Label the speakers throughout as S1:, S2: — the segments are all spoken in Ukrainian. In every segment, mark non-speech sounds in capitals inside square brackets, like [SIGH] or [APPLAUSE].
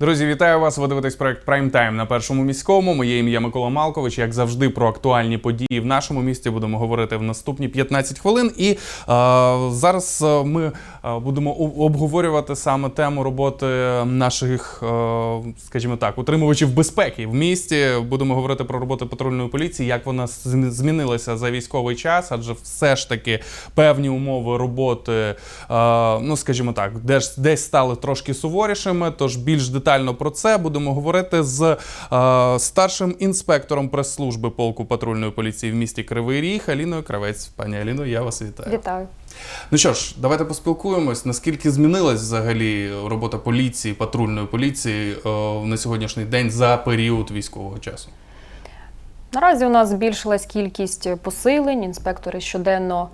S1: Друзі, вітаю вас! Ви дивитесь проект Прайм Тайм на першому міському. Моє ім'я Микола Малкович. Як завжди, про актуальні події в нашому місті будемо говорити в наступні 15 хвилин. І е, зараз е, ми е, будемо обговорювати саме тему роботи наших, е, скажімо так, утримувачів безпеки в місті. Будемо говорити про роботу патрульної поліції, як вона змінилася за військовий час, адже все ж таки певні умови роботи, е, ну скажімо так, десь, десь стали трошки суворішими. Тож більш детально про це будемо говорити з е, старшим інспектором прес-служби полку патрульної поліції в місті Кривий Ріг Аліною Кравець. Пані Аліно, я вас вітаю.
S2: Вітаю.
S1: Ну що ж, давайте поспілкуємось. Наскільки змінилась взагалі робота поліції, патрульної поліції е, на сьогоднішній день за період військового часу?
S2: Наразі у нас збільшилась кількість посилень. Інспектори щоденно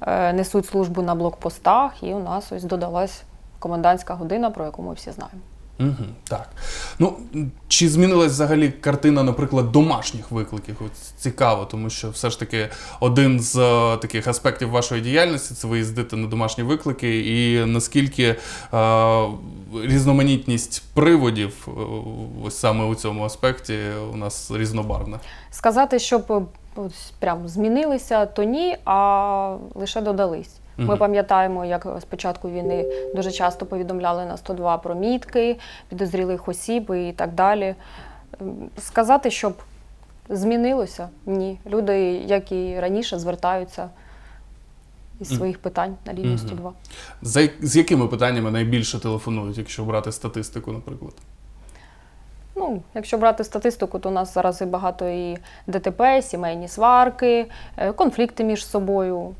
S2: е, несуть службу на блокпостах, і у нас ось додалась комендантська година, про яку ми всі знаємо.
S1: Угу, так. Ну, чи змінилась взагалі картина, наприклад, домашніх викликів? От цікаво, тому що все ж таки один з е, таких аспектів вашої діяльності це виїздити на домашні виклики, і наскільки е, різноманітність приводів е, ось саме у цьому аспекті у нас різнобарвна.
S2: Сказати, щоб е, прям змінилися, то ні, а лише додались. Ми пам'ятаємо, як з початку війни дуже часто повідомляли на 102 про мітки, підозрілих осіб і так далі. Сказати, щоб змінилося, ні. Люди, як і раніше, звертаються із своїх питань на лінію
S1: Мгм.
S2: 102.
S1: За з якими питаннями найбільше телефонують, якщо брати статистику, наприклад?
S2: Ну, якщо брати статистику, то у нас зараз і багато і ДТП, сімейні сварки, е, конфлікти між собою,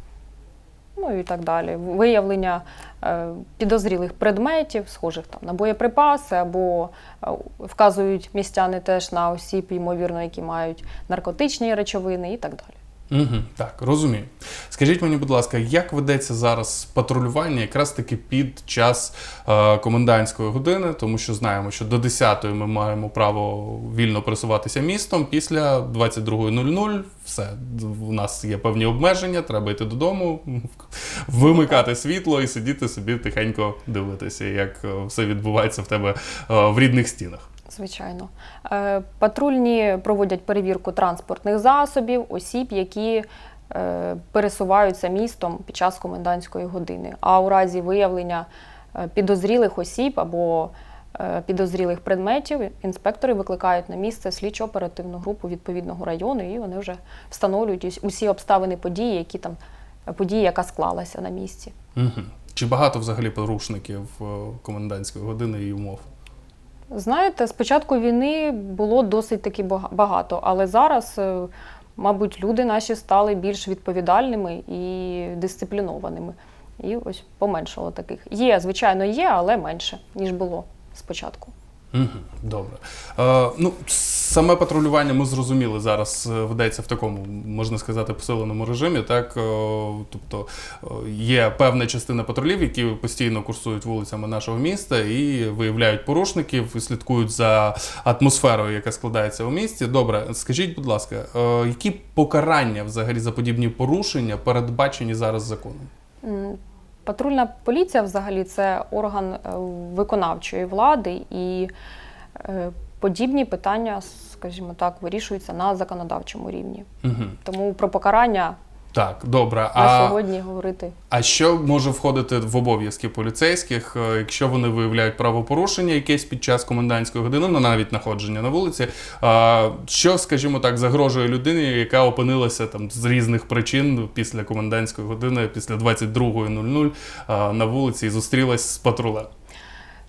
S2: ну і так далі. Виявлення е, підозрілих предметів, схожих там на боєприпаси, або е, вказують містяни теж на осіб, ймовірно, які мають наркотичні речовини і так далі.
S1: Угу, так, розумію. Скажіть мені, будь ласка, як ведеться зараз патрулювання якраз таки під час е, комендантської години, тому що знаємо, що до 10-ї ми маємо право вільно пересуватися містом. Після 22.00 все, у нас є певні обмеження, треба йти додому, [LAUGHS] вимикати світло і сидіти собі тихенько дивитися, як е, все відбувається в тебе е, в рідних стінах.
S2: Звичайно. Е, Патрульні проводять перевірку транспортних засобів, осіб, які е, пересуваються містом під час комендантської години. А у разі виявлення е, підозрілих осіб або підозрілих предметів, інспектори викликають на місце слідчо-оперативну групу відповідного району, і вони вже встановлюють усі обставини події, які там події, яка склалася на місці.
S1: Чи багато взагалі порушників комендантської години і умов?
S2: Знаєте, з початку війни було досить таки багато, але зараз, е, мабуть, люди наші стали більш відповідальними і дисциплінованими. І ось поменшало таких. Є, звичайно, є, але менше, ніж було спочатку.
S1: Добре. Е, ну, саме патрулювання ми зрозуміли зараз е, ведеться в такому, можна сказати, посиленому режимі. Так? Е, тобто е, є певна частина патрулів, які постійно курсують вулицями нашого міста і виявляють порушників, і слідкують за атмосферою, яка складається у місті. Добре, скажіть, будь ласка, е, які покарання взагалі за подібні порушення передбачені зараз законом?
S2: Патрульна поліція взагалі це орган е, виконавчої влади, і е, подібні питання, скажімо так, вирішуються на законодавчому рівні.
S1: Угу.
S2: Тому про покарання
S1: Так, добре.
S2: на
S1: А...
S2: сьогодні говорити
S1: А що може входити в обов'язки поліцейських, е, якщо вони виявляють правопорушення якесь під час комендантської години, ну навіть знаходження на вулиці? А, Що, скажімо так, загрожує людині, яка опинилася там з різних причин після комендантської години, після 22.00 а, на вулиці і зустрілась з патрулем?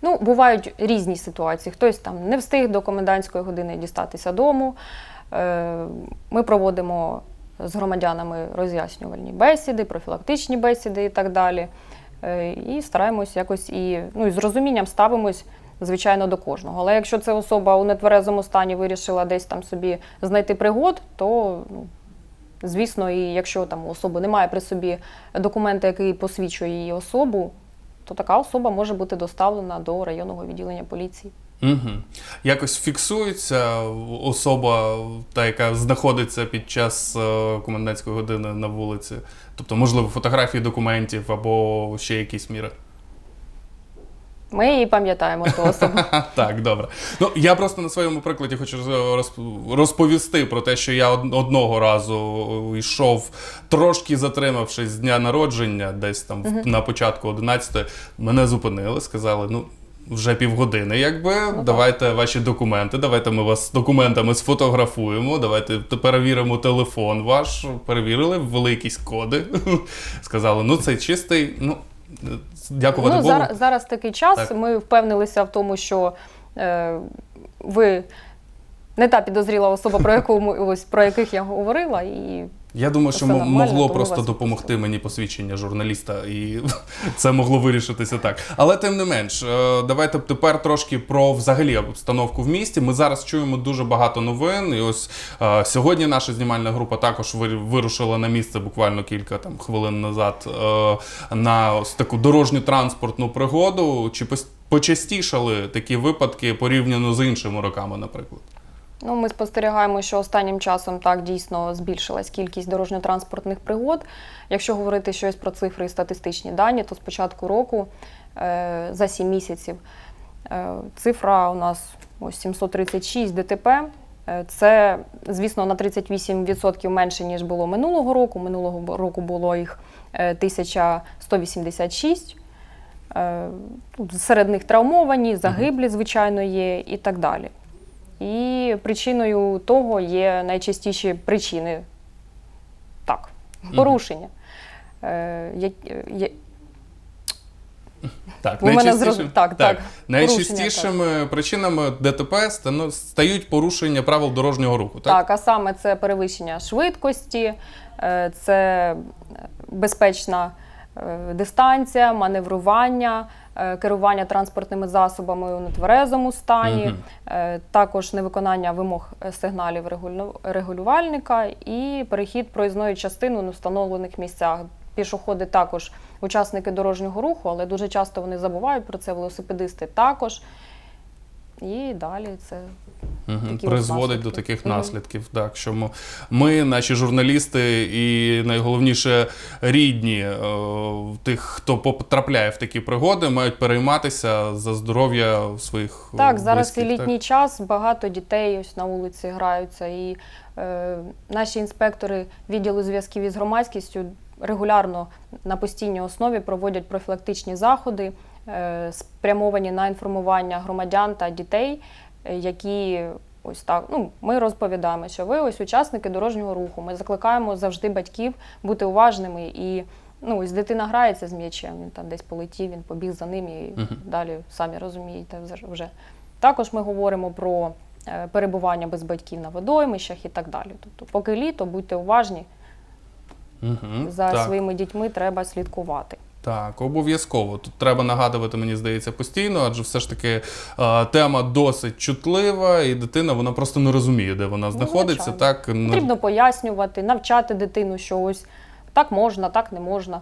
S2: Ну, бувають різні ситуації. Хтось там не встиг до комендантської години дістатися дому. Е, Ми проводимо з громадянами роз'яснювальні бесіди, профілактичні бесіди і так далі. Е, І стараємось якось і, ну, і з розумінням ставимось, звичайно, до кожного. Але якщо це особа у нетверезому стані вирішила десь там собі знайти пригод, то ну, звісно, і якщо там у особи немає при собі документа, який посвідчує її особу, то така особа може бути доставлена до районного відділення поліції.
S1: Угу. Якось фіксується особа, та яка знаходиться під час е, комендантської години на вулиці, тобто, можливо, фотографії документів або ще якісь міри.
S2: Ми її пам'ятаємо ту особу. [LAUGHS]
S1: Так, добре. Ну я просто на своєму прикладі хочу розповісти про те, що я одного разу йшов, трошки затримавшись з дня народження, десь там на початку 11 мене зупинили, сказали, ну. Вже півгодини, якби давайте ваші документи, давайте ми вас з документами сфотографуємо, давайте перевіримо телефон ваш. Перевірили, ввели якісь коди. [LAUGHS] Сказали, ну це чистий. Ну дякувати
S2: Ну,
S1: Богу.
S2: зараз, зараз такий час.
S1: Так.
S2: Ми впевнилися в тому, що е, ви не та підозріла особа, про яку ми ось про яких я говорила, і
S1: Я думаю, що
S2: нормально,
S1: могло просто допомогти мені посвідчення журналіста, і [LAUGHS] це могло вирішитися так. Але тим не менш, е, давайте тепер трошки про взагалі обстановку в місті. Ми зараз чуємо дуже багато новин. І ось е, сьогодні наша знімальна група також вир- вирушила на місце буквально кілька там хвилин назад е, на ось таку дорожню транспортну пригоду. Чи почастішали такі випадки порівняно з іншими роками, наприклад?
S2: Ну, ми спостерігаємо, що останнім часом так дійсно збільшилась кількість дорожньо-транспортних пригод. Якщо говорити щось про цифри і статистичні дані, то з початку року е, за 7 місяців е, цифра у нас ось 736 ДТП. Е, Це, звісно, на 38% менше, ніж було минулого року. Минулого року було їх е, 1186. Е, тут Серед них травмовані, загиблі, звичайно, є і так далі. І причиною того є найчастіші причини так, порушення. Е, я- я-
S1: Так,
S2: мене
S1: найчастішим-
S2: так, так,
S1: Найчастішими причинами ДТП стану- стають порушення правил дорожнього руху. Так?
S2: Так, а саме це перевищення швидкості, е, це безпечна е, дистанція, маневрування, керування транспортними засобами у нетверезому стані, е, також невиконання вимог е, сигналів регулю- регулювальника і перехід проїзної частини на встановлених місцях. Пішоходи також учасники дорожнього руху, але дуже часто вони забувають про це, велосипедисти також. І далі це От
S1: Призводить до таких
S2: Мгм.
S1: наслідків. Так, що ми, ми, наші журналісти, і найголовніше рідні е, тих, хто потрапляє в такі пригоди, мають перейматися за здоров'я своїх е,
S2: Так, зараз і
S1: близьких,
S2: літній час, багато дітей ось на вулиці граються, і е, наші інспектори відділу зв'язків із громадськістю регулярно на постійній основі проводять профілактичні заходи, е, спрямовані на інформування громадян та дітей, які ось так. Ну, ми розповідаємо, що ви ось учасники дорожнього руху. Ми закликаємо завжди батьків бути уважними і. Ну, ось дитина грається з м'ячем, він там десь полетів, він побіг за ним і
S1: Мгм.
S2: далі самі розумієте вже-. Також ми говоримо про е, перебування без батьків на водоймищах і так далі. Тобто, поки літо, будьте уважні,
S1: Мгм.
S2: за
S1: так.
S2: своїми дітьми треба слідкувати.
S1: Так, обов'язково. Тут треба нагадувати, мені здається, постійно, адже все ж таки е, тема досить чутлива, і дитина вона просто не розуміє, де вона знаходиться.
S2: Ну, звичайно.
S1: Так ну,
S2: Потрібно пояснювати, навчати дитину, що ось так можна, так не можна.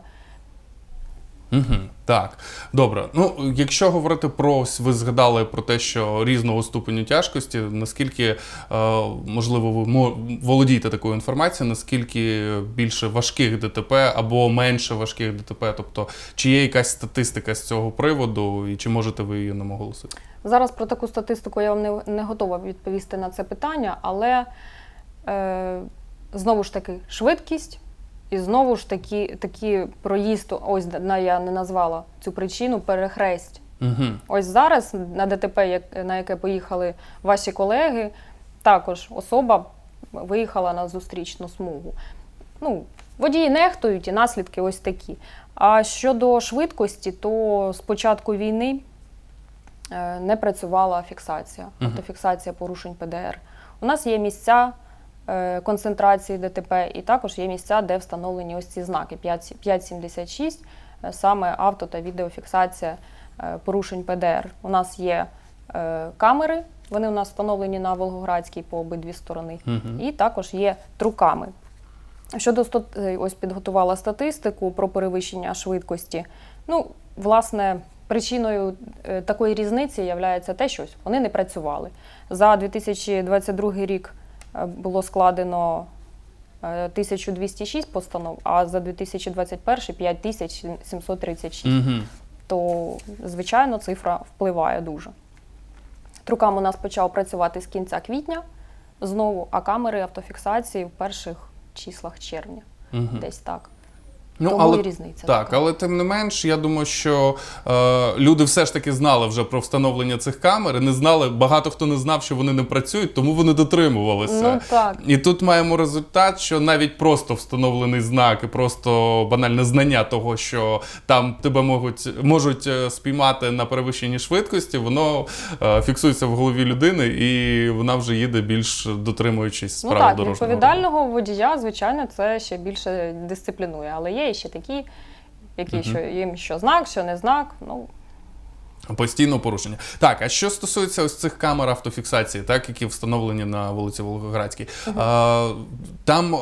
S1: Угу, так, добре. Ну, якщо говорити про ось ви згадали про те, що різного ступеню тяжкості, наскільки е, можливо ви володієте такою інформацією, наскільки більше важких ДТП або менше важких ДТП? Тобто, чи є якась статистика з цього приводу, і чи можете ви її нам оголосити?
S2: Зараз про таку статистику я вам не, не готова відповісти на це питання, але е, знову ж таки швидкість і знову ж таки, такі проїзд, ось я не назвала цю причину, перехресть.
S1: Угу.
S2: Ось зараз на ДТП, на яке поїхали ваші колеги, також особа виїхала на зустрічну смугу. Ну, водії нехтують і наслідки ось такі. А щодо швидкості, то з початку війни е, не працювала фіксація, автофіксація порушень ПДР. У нас є місця концентрації ДТП, і також є місця, де встановлені ось ці знаки 576, е, саме авто та відеофіксація е, порушень ПДР. У нас є е, камери, вони у нас встановлені на Волгоградській по обидві сторони,
S1: Угу.
S2: і також є труками. Щодо е, ось підготувала статистику про перевищення швидкості. Ну, власне, причиною е, такої різниці є те, що вони не працювали. За 2022 рік е, було складено е, 1206 постанов, а за 2021 5736.
S1: Угу.
S2: то звичайно цифра впливає дуже. Трукам у нас почав працювати з кінця квітня знову, а камери автофіксації в перших числах червня.
S1: Угу.
S2: Десь так.
S1: Ну,
S2: Тому
S1: але
S2: і різниця.
S1: Так,
S2: така.
S1: але тим не менш, я думаю, що е, люди все ж таки знали вже про встановлення цих камер, не знали, багато хто не знав, що вони не працюють, тому вони дотримувалися.
S2: Ну так.
S1: І тут маємо результат, що навіть просто встановлений знак і просто банальне знання того, що там тебе можуть, можуть е, спіймати на перевищенні швидкості, воно е, фіксується в голові людини, і вона вже їде більш дотримуючись
S2: Ну так,
S1: дорожнього
S2: відповідального водія, звичайно, це ще більше дисциплінує. Але є ще такі, які що їм що знак, що не знак. Ну
S1: Постійно порушення. Так, а що стосується ось цих камер автофіксації, так, які встановлені на вулиці Волгоградській, е, там е,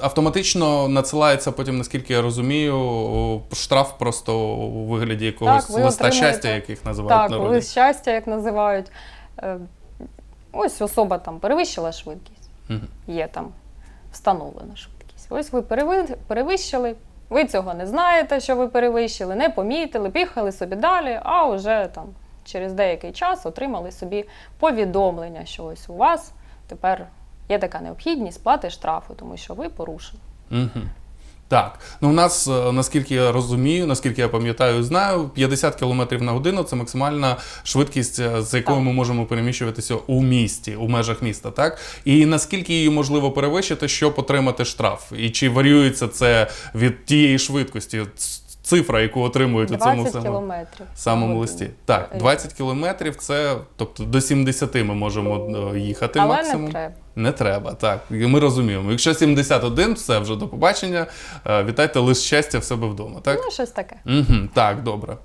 S1: автоматично надсилається потім, наскільки я розумію, штраф просто у вигляді якогось
S2: Так,
S1: листа
S2: отримуєте-
S1: щастя, яких називають
S2: так,
S1: народі.
S2: лист щастя, як називають. Е, Ось особа там перевищила швидкість.
S1: Мгм.
S2: Є там встановлена швидкість. Ось ви перевищили. Ви цього не знаєте, що ви перевищили, не помітили, піхали собі далі, а вже там через деякий час отримали собі повідомлення, що ось у вас тепер є така необхідність плати штрафу, тому що ви порушили.
S1: Угу. Так, ну у нас, е, наскільки я розумію, наскільки я пам'ятаю, знаю, 50 км на годину це максимальна швидкість, е, з якою ми можемо переміщуватися у місті, у межах міста, так? І наскільки її можливо перевищити, щоб отримати штраф? І чи варіюється це від тієї швидкості? Цифра, яку отримують у цьому самому, самому листі. Так, 20 кілометрів це, тобто до 70 ми можемо е, їхати
S2: Але
S1: максимум.
S2: не треба.
S1: Не треба, так. І ми розуміємо. Якщо 71, все вже до побачення. Е, Вітайте лише щастя в себе вдома, так?
S2: Ну, щось таке.
S1: Угу, так, добре.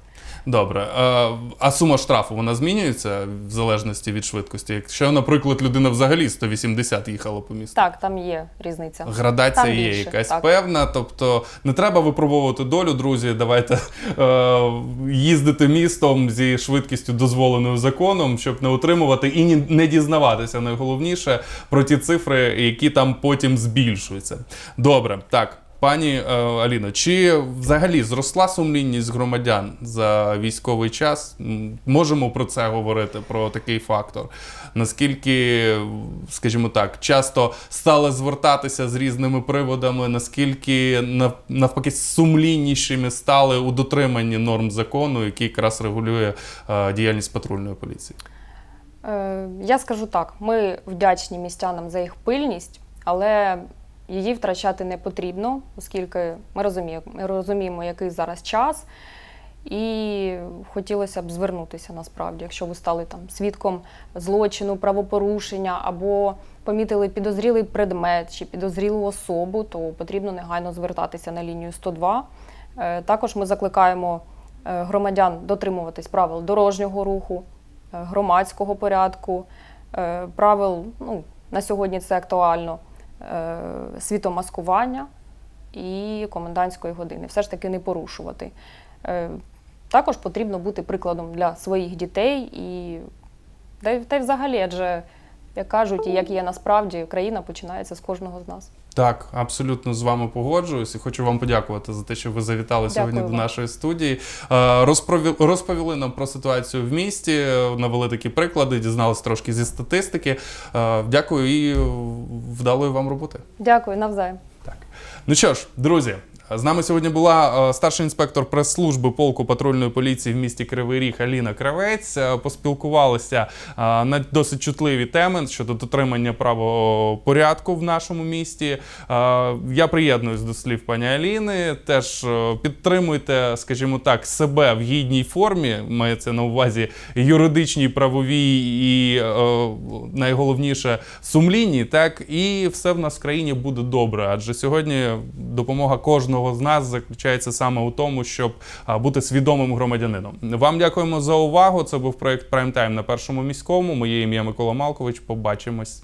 S1: Добре. Е, а сума штрафу вона змінюється в залежності від швидкості? Якщо, наприклад, людина взагалі 180 їхала по місту.
S2: Так, там є різниця.
S1: Градація
S2: Там
S1: є
S2: більше,
S1: якась
S2: так.
S1: певна, тобто не треба випробовувати долю, друзі. Давайте е, їздити містом зі швидкістю дозволеною законом, щоб не отримувати і не дізнаватися найголовніше про ті цифри, які там потім збільшуються. Добре, так. Пані е, Аліно, чи взагалі зросла сумлінність громадян за військовий час? Можемо про це говорити, про такий фактор. Наскільки, скажімо так, часто стали звертатися з різними приводами, наскільки навпаки сумліннішими стали у дотриманні норм закону, який якраз регулює е, діяльність патрульної поліції?
S2: Е, Я скажу так: ми вдячні містянам за їх пильність, але її втрачати не потрібно, оскільки ми розуміємо, ми розуміємо, який зараз час. І хотілося б звернутися насправді, якщо ви стали там свідком злочину, правопорушення або помітили підозрілий предмет чи підозрілу особу, то потрібно негайно звертатися на лінію 102. Е, Також ми закликаємо е, громадян дотримуватись правил дорожнього руху, е, громадського порядку, правил, ну, на сьогодні це актуально, світомаскування і комендантської години. Все ж таки не порушувати. Е, Також потрібно бути прикладом для своїх дітей і та й взагалі, адже, як кажуть, і як є насправді, країна починається з кожного з нас.
S1: Так, абсолютно з вами погоджуюсь і хочу вам подякувати за те, що ви завітали сьогодні
S2: Дякую
S1: до нашої студії. Е, Розповіли, розповіли нам про ситуацію в місті, навели такі приклади, дізналися трошки зі статистики. Е, Дякую і вдалої вам роботи.
S2: Дякую, навзаєм.
S1: Так. Ну що ж, друзі. З нами сьогодні була е, старший інспектор прес-служби полку патрульної поліції в місті Кривий Ріг Аліна Кравець. Е, Поспілкувалися е, на досить чутливі теми щодо дотримання правопорядку в нашому місті. Я приєднуюсь до слів пані Аліни. Теж підтримуйте, скажімо так, себе в гідній формі. Мається на увазі юридичній, правовій і найголовніше сумлінні. Так і все в нас в країні буде добре. Адже сьогодні допомога кожного з нас заключається саме у тому, щоб бути свідомим громадянином. Вам дякуємо за увагу. Це був проект Прайм Тайм на першому міському. Моє ім'я Микола Малкович. Побачимось.